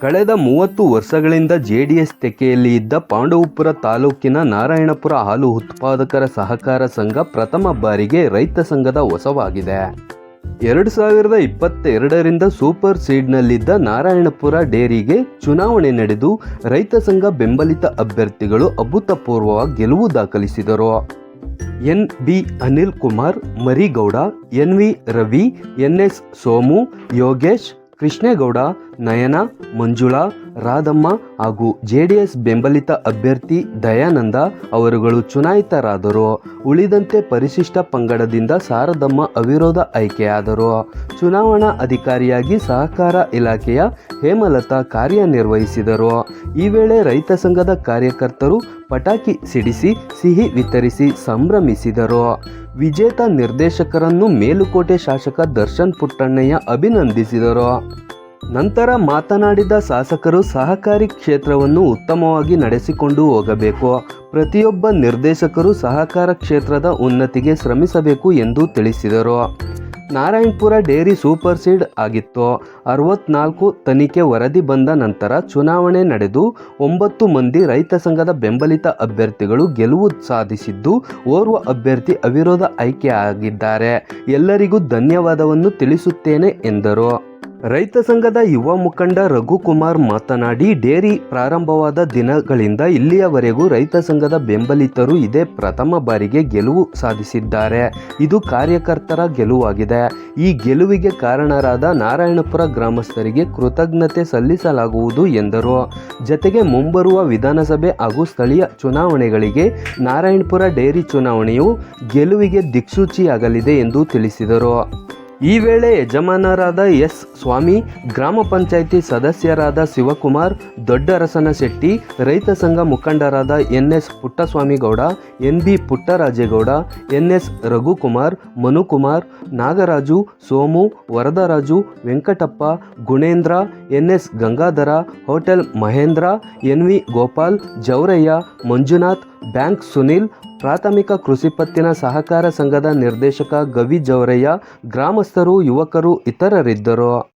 ಕಳೆದ ಮೂವತ್ತು ವರ್ಷಗಳಿಂದ ಜೆಡಿಎಸ್ ತೆಕ್ಕೆಯಲ್ಲಿ ಇದ್ದ ಪಾಂಡವಪುರ ತಾಲೂಕಿನ ನಾರಾಯಣಪುರ ಹಾಲು ಉತ್ಪಾದಕರ ಸಹಕಾರ ಸಂಘ ಪ್ರಥಮ ಬಾರಿಗೆ ರೈತ ಸಂಘದ ಹೊಸವಾಗಿದೆ ಎರಡು ಸಾವಿರದ ಇಪ್ಪತ್ತೆರಡರಿಂದ ಸೂಪರ್ ಸೀಡ್ನಲ್ಲಿದ್ದ ನಾರಾಯಣಪುರ ಡೇರಿಗೆ ಚುನಾವಣೆ ನಡೆದು ರೈತ ಸಂಘ ಬೆಂಬಲಿತ ಅಭ್ಯರ್ಥಿಗಳು ಅಭೂತಪೂರ್ವ ಗೆಲುವು ದಾಖಲಿಸಿದರು. N B Anil Kumar, Marigowda, N V Ravi, N S Somu, Yogesh Krishnegowda Nayana Manjula Radhamma ಹಾಗೂ ಜೆಡಿಎಸ್ ಬೆಂಬಲಿತ ಅಭ್ಯರ್ಥಿ ದಯಾನಂದ ಅವರುಗಳು ಚುನಾಯಿತರಾದರು. ಉಳಿದಂತೆ ಪರಿಶಿಷ್ಟ ಪಂಗಡದಿಂದ ಸಾರದಮ್ಮ ಅವಿರೋಧ ಆಯ್ಕೆಯಾದರು. ಚುನಾವಣಾ ಅಧಿಕಾರಿಯಾಗಿ ಸಹಕಾರ ಇಲಾಖೆಯ ಹೇಮಲತಾ ಕಾರ್ಯನಿರ್ವಹಿಸಿದರು. ಈ ವೇಳೆ ರೈತ ಸಂಘದ ಕಾರ್ಯಕರ್ತರು ಪಟಾಕಿ ಸಿಡಿಸಿ, ಸಿಹಿ ವಿತರಿಸಿ ಸಂಭ್ರಮಿಸಿದರು. ವಿಜೇತ ನಿರ್ದೇಶಕರನ್ನು ಮೇಲುಕೋಟೆ ಶಾಸಕ ದರ್ಶನ್ ಪುಟ್ಟಣ್ಣಯ್ಯ ಅಭಿನಂದಿಸಿದರು. ನಂತರ ಮಾತನಾಡಿದ ಶಾಸಕರು ಸಹಕಾರಿ ಕ್ಷೇತ್ರವನ್ನು ಉತ್ತಮವಾಗಿ ನಡೆಸಿಕೊಂಡು ಹೋಗಬೇಕು. ಪ್ರತಿಯೊಬ್ಬ ನಿರ್ದೇಶಕರು ಸಹಕಾರ ಕ್ಷೇತ್ರದ ಉನ್ನತಿಗೆ ಶ್ರಮಿಸಬೇಕು ಎಂದು ತಿಳಿಸಿದರು. ನಾರಾಯಣಪುರ ಡೇರಿ ಸೂಪರ್ ಸೀಡ್ ಆಗಿತ್ತು. ಅರವತ್ನಾಲ್ಕು ತನಿಖೆ ವರದಿ ಬಂದ ನಂತರ ಚುನಾವಣೆ ನಡೆದು ಒಂಬತ್ತು ಮಂದಿ ರೈತ ಸಂಘದ ಬೆಂಬಲಿತ ಅಭ್ಯರ್ಥಿಗಳು ಗೆಲುವು ಸಾಧಿಸಿದ್ದು, ಓರ್ವ ಅಭ್ಯರ್ಥಿ ಅವಿರೋಧ ಆಯ್ಕೆಯಾಗಿದ್ದಾರೆ. ಎಲ್ಲರಿಗೂ ಧನ್ಯವಾದವನ್ನು ತಿಳಿಸುತ್ತೇನೆ ಎಂದರು. ರೈತ ಸಂಘದ ಯುವ ಮುಖಂಡ ರಘುಕುಮಾರ್ ಮಾತನಾಡಿ, ಡೇರಿ ಪ್ರಾರಂಭವಾದ ದಿನಗಳಿಂದ ಇಲ್ಲಿಯವರೆಗೂ ರೈತ ಸಂಘದ ಬೆಂಬಲಿತರು ಇದೇ ಪ್ರಥಮ ಬಾರಿಗೆ ಗೆಲುವು ಸಾಧಿಸಿದ್ದಾರೆ. ಇದು ಕಾರ್ಯಕರ್ತರ ಗೆಲುವಾಗಿದೆ. ಈ ಗೆಲುವಿಗೆ ಕಾರಣರಾದ ನಾರಾಯಣಪುರ ಗ್ರಾಮಸ್ಥರಿಗೆ ಕೃತಜ್ಞತೆ ಸಲ್ಲಿಸಲಾಗುವುದು ಎಂದರು. ಜತೆಗೆ ಮುಂಬರುವ ವಿಧಾನಸಭೆ ಹಾಗೂ ಸ್ಥಳೀಯ ಚುನಾವಣೆಗಳಿಗೆ ನಾರಾಯಣಪುರ ಡೇರಿ ಚುನಾವಣೆಯು ಗೆಲುವಿಗೆ ದಿಕ್ಸೂಚಿಯಾಗಲಿದೆ ಎಂದು ತಿಳಿಸಿದರು. ಈ ವೇಳೆ ಯಜಮಾನರಾದ ಎಸ್. ಸ್ವಾಮಿ, ಗ್ರಾಮ ಪಂಚಾಯಿತಿ ಸದಸ್ಯರಾದ ಶಿವಕುಮಾರ್, ದೊಡ್ಡರಸನ ಶೆಟ್ಟಿ, ರೈತ ಸಂಘ ಮುಖಂಡರಾದ N S Puttaswamygowda N B Puttarajegowda N S Raghukumar, Manukumar, Nagaraju, Somu, Varadaraju, Venkatappa, Gunendra N S Gangadhara, hotel Mahendra N V Gopal, Jauraiah, Manjunath, bank Sunil ಪ್ರಾಥಮಿಕ ಕೃಷಿ ಪತ್ತಿನ ಸಹಕಾರ ಸಂಘದ ನಿರ್ದೇಶಕ ಗವಿ ಜವರಯ್ಯ ಗ್ರಾಮಸ್ಥರು ಯುವಕರು ಇತರರಿದ್ದರು.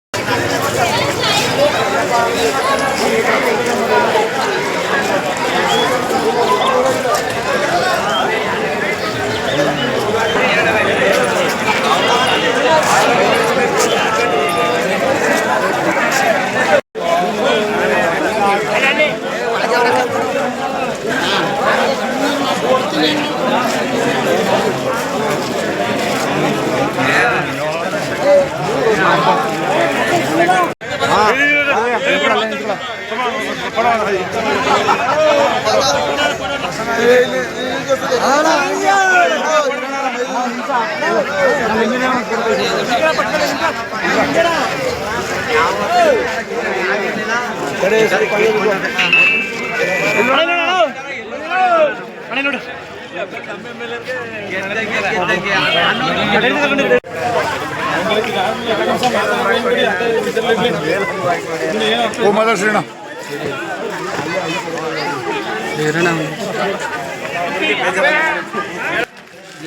ಓ ಮಾತಾಡ್ಸೋಣ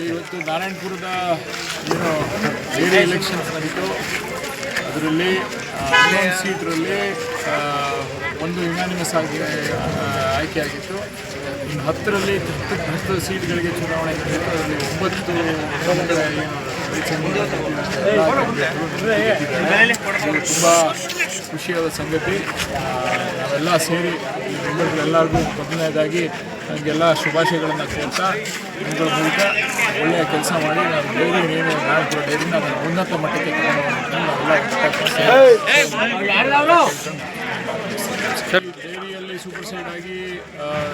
ಇವತ್ತು ನಾರಾಯಣಪುರದ ಏನು ಬೇರೆ ಎಲೆಕ್ಷನ್ಸ್ ನಡೀತು ಅದರಲ್ಲಿ ಹನ್ನೊಂದು ಸೀಟ್ರಲ್ಲಿ ಒಂದು ಯುನಾನಿಮಸ್ ಆಗಿ ಆಯ್ಕೆಯಾಗಿತ್ತು ಇನ್ನು ಹತ್ತರಲ್ಲಿ ಹತ್ತು ಸೀಟ್ಗಳಿಗೆ ಚುನಾವಣೆ ನಡೆಯಿತು. ಅದರಲ್ಲಿ ಒಂಬತ್ತು ತುಂಬ ಖುಷಿಯಾದ ಸಂಗತಿ. ನಾವೆಲ್ಲ ಸೇರಿ ಬೆಂಗಳೂರು ಮೆಂಬರ್ಗಳೆಲ್ಲರಿಗೂ ಮೊದಲನೇದಾಗಿ ನನಗೆಲ್ಲ ಶುಭಾಶಯಗಳನ್ನು ಕೋರ್ತಾ ಇವುಗಳ ಮೂಲಕ ಒಳ್ಳೆಯ ಕೆಲಸ ಮಾಡಿ ನಾನು ಡೈರಿ ಏನು ನಾಲ್ಕು ಡೈರಿನ ಉನ್ನತ ಮಟ್ಟಕ್ಕೆ ತಗೊಂಡು ಹೋಗೋದಕ್ಕೆ ನಾವೆಲ್ಲ ಡೈರಿಯಲ್ಲಿ ಸೂಪರ್ ಸೈಡ್ ಆಗಿ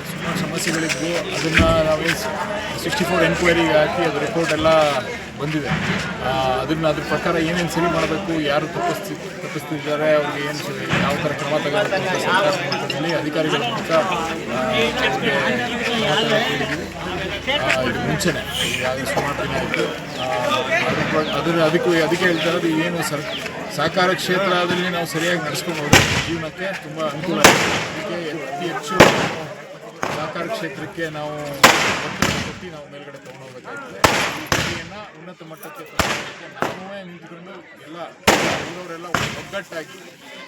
ಸುಮಾರು ಸಮಸ್ಯೆಗಳಿದ್ವು. ಅದನ್ನು ನಾವೇ ಸಿಕ್ಸ್ಟಿ ಫೋರ್ ಎನ್ಕ್ವೈರಿಗೆ ಹಾಕಿ ಅದು ರಿಪೋರ್ಟ್ ಎಲ್ಲ ಬಂದಿದೆ. ಅದನ್ನು ಅದ್ರ ಪ್ರಕಾರ ಏನೇನು ಸರಿ ಮಾಡಬೇಕು, ಯಾರು ತಪ್ಪಿಸ್ತಿ, ತಪ್ಪಿಸ್ತಿದ್ದಾರೆ, ಅವ್ರಿಗೆ ಏನು ಯಾವ ಥರ ಕ್ರಮ ತಗೋಬೇಕು ಅಂತ ಸರ್ಕಾರ ಮಟ್ಟದಲ್ಲಿ ಅಧಿಕಾರಿಗಳ ಮೂಲಕ ಆ, ಅವ್ರಿಗೆ ಕ್ರಮ ತಗೊಳಕ್ಕೆ ಹೇಳಿದ್ದೀವಿ. ಆ, ಇದು ಮುಂಚೆನೆ ಅದಕ್ಕೂ ಅದಕ್ಕೆ ಹೇಳ್ತಾ ಇರೋದು ಏನು ಸರ್ ಸಹಕಾರ ಕ್ಷೇತ್ರದಲ್ಲಿ ನಾವು ಸರಿಯಾಗಿ ನಡೆಸ್ಕೊಂಡು ಹೋದ್ರೆ ಜೀವನಕ್ಕೆ ತುಂಬ ಅನುಕೂಲ ಆಗುತ್ತೆ. ಅದಕ್ಕೆ ಅತಿ ಹೆಚ್ಚು ಸಹಕಾರ ಕ್ಷೇತ್ರಕ್ಕೆ ನಾವು ಕೊಟ್ಟು ನಾವು ಮೇಲ್ಗಡೆ ತೊಗೊಂಡು ಹೋಗ್ಬೇಕಾಗ್ತದೆ ಡೈರಿನ ಉನ್ನತ ಮಟ್ಟಕ್ಕೆ ನಾವೇ ನಿಂತ್ಕೊಂಡು ಎಲ್ಲ ಊರವರೆಲ್ಲ ಒಗ್ಗಟ್ಟಾಗಿ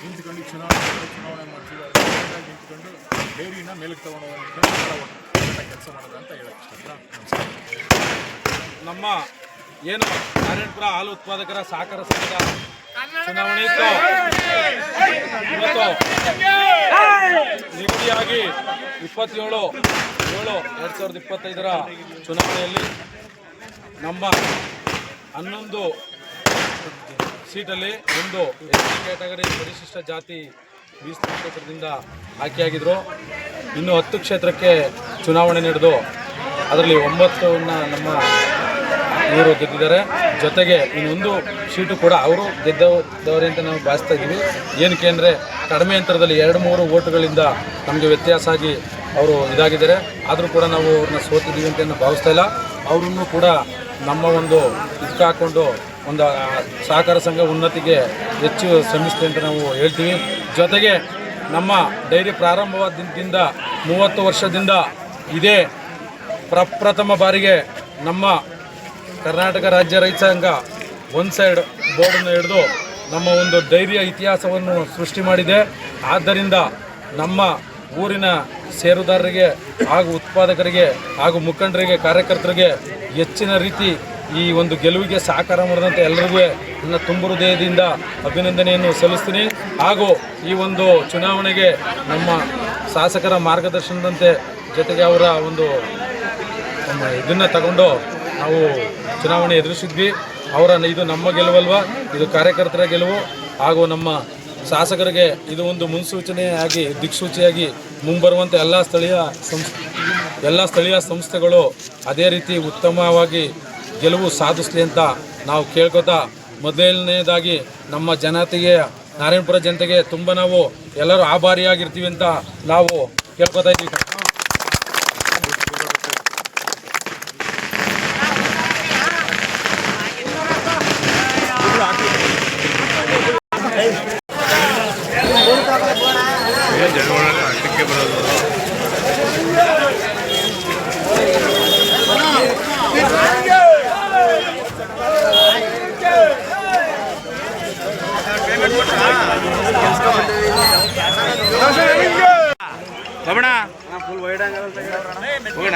ನಿಂತ್ಕೊಂಡು ಚುನಾವಣೆ ಚುನಾವಣೆ ಮಾಡ್ತೀವಿ ಒಗ್ಗಟ್ಟಾಗಿ ನಿಂತ್ಕೊಂಡು ಡೈರಿನ ಮೇಲಕ್ಕೆ ತಗೊಂಡು ಹೋಗೋದಕ್ಕೆ ಕೆಲಸ ಅಂತ ನಮ್ಮ ಏನು ನಾರಾಯಣಪುರ ಹಾಲು ಉತ್ಪಾದಕರ ಸಹಕಾರ ಸಂಘದ ಚುನಾವಣೆ ಇತ್ತು. ನಿಗದಿಯಾಗಿ ಇಪ್ಪತ್ತೇಳು, ಏಳು, ಎರಡು ಸಾವಿರದ ಇಪ್ಪತ್ತೈದರ ಚುನಾವಣೆಯಲ್ಲಿ ನಮ್ಮ ಹನ್ನೊಂದು ಸೀಟಲ್ಲಿ ಒಂದು ಎಸ್ ಸಿ ಕ್ಯಾಟಗರಿ ಪರಿಶಿಷ್ಟ ಜಾತಿ ಮೀಸಲು ಕ್ಷೇತ್ರದಿಂದ ಆಯ್ಕೆಯಾಗಿದ್ದರು ಇನ್ನು ಹತ್ತು ಕ್ಷೇತ್ರಕ್ಕೆ ಚುನಾವಣೆ ನಡೆದು ಅದರಲ್ಲಿ ಒಂಬತ್ತನ್ನು ನಮ್ಮ ಇವರು ಗೆದ್ದಿದ್ದಾರೆ. ಜೊತೆಗೆ ಇನ್ನೊಂದು ಸೀಟು ಕೂಡ ಅವರು ಗೆದ್ದವರೆ ಅಂತ ನಾವು ಭಾವಿಸ್ತಾ ಇದ್ದೀವಿ. ಏನಕ್ಕೆ ಅಂದರೆ ಕಡಿಮೆ ಅಂತರದಲ್ಲಿ ಎರಡು ಮೂರು ಓಟುಗಳಿಂದ ನಮಗೆ ವ್ಯತ್ಯಾಸ ಆಗಿ ಅವರು ಇದಾಗಿದ್ದಾರೆ. ಆದರೂ ಕೂಡ ನಾವು ಅವ್ರನ್ನ ಸೋತಿದ್ದೀವಿ ಅಂತ ನಾವು ಭಾವಿಸ್ತಾ ಇಲ್ಲ. ಅವರನ್ನು ಕೂಡ ನಮ್ಮ ಒಂದು ಇದಕ್ಕೆ ಹಾಕ್ಕೊಂಡು ಒಂದು ಸಹಕಾರ ಸಂಘ ಉನ್ನತಿಗೆ ಹೆಚ್ಚು ಶ್ರಮಿಸ್ತೀವಿ ಅಂತ ನಾವು ಹೇಳ್ತೀವಿ. ಜೊತೆಗೆ ನಮ್ಮ ಡೈರಿ ಪ್ರಾರಂಭವಾದ ದಿನದಿಂದ ಮೂವತ್ತು ವರ್ಷದಿಂದ ಇದೇ ಪ್ರಪ್ರಥಮ ಬಾರಿಗೆ ನಮ್ಮ ಕರ್ನಾಟಕ ರಾಜ್ಯ ರೈತ ಸಂಘ ಒನ್ ಸೈಡ್ ಬೋರ್ಡನ್ನು ಹಿಡಿದು ನಮ್ಮ ಒಂದು ಧೈರ್ಯ ಇತಿಹಾಸವನ್ನು ಸೃಷ್ಟಿ ಮಾಡಿದೆ. ಆದ್ದರಿಂದ ನಮ್ಮ ಊರಿನ ಸೇರುದಾರರಿಗೆ ಹಾಗೂ ಉತ್ಪಾದಕರಿಗೆ ಹಾಗೂ ಮುಖಂಡರಿಗೆ, ಕಾರ್ಯಕರ್ತರಿಗೆ ಹೆಚ್ಚಿನ ರೀತಿ ಈ ಒಂದು ಗೆಲುವಿಗೆ ಸಹಕಾರ ಮಾಡಿದಂಥ ಎಲ್ಲರಿಗೂ ನನ್ನ ತುಂಬ ಹೃದಯದಿಂದ ಅಭಿನಂದನೆಯನ್ನು ಸಲ್ಲಿಸ್ತೀನಿ. ಹಾಗೂ ಈ ಒಂದು ಚುನಾವಣೆಗೆ ನಮ್ಮ ಶಾಸಕರ ಮಾರ್ಗದರ್ಶನದಂತೆ ಜೊತೆಗೆ ಅವರ ಒಂದು ಇದನ್ನು ತಗೊಂಡು ನಾವು ಚುನಾವಣೆ ಎದುರಿಸಿದ್ವಿ. ಅವರ ಇದು ನಮ್ಮ ಗೆಲುವಲ್ವ? ಇದು ಕಾರ್ಯಕರ್ತರ ಗೆಲುವು. ಹಾಗೂ ನಮ್ಮ ಶಾಸಕರಿಗೆ ಇದು ಒಂದು ಮುನ್ಸೂಚನೆಯಾಗಿ, ದಿಕ್ಸೂಚಿಯಾಗಿ ಮುಂಬರುವಂಥ ಎಲ್ಲ ಸ್ಥಳೀಯ ಸಂಸ್, ಎಲ್ಲ ಸ್ಥಳೀಯ ಸಂಸ್ಥೆಗಳು ಅದೇ ರೀತಿ ಉತ್ತಮವಾಗಿ ಗೆಲುವು ಸಾಧಿಸಲಿ ಅಂತ ನಾವು ಕೇಳ್ಕೊತಾ, ಮೊದಲನೇದಾಗಿ ನಮ್ಮ ಜನತೆಗೆ, ನಾರಾಯಣಪುರ ಜನತೆಗೆ ತುಂಬ ನಾವು ಎಲ್ಲರೂ ಆಭಾರಿಯಾಗಿರ್ತೀವಿ ಅಂತ ನಾವು ಕೇಳ್ಕೊತಾ ಇದ್ದೀವಿ. ಹೋಗೋಣ ಹೋಗೋಣ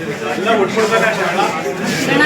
ಅಣ್ಣ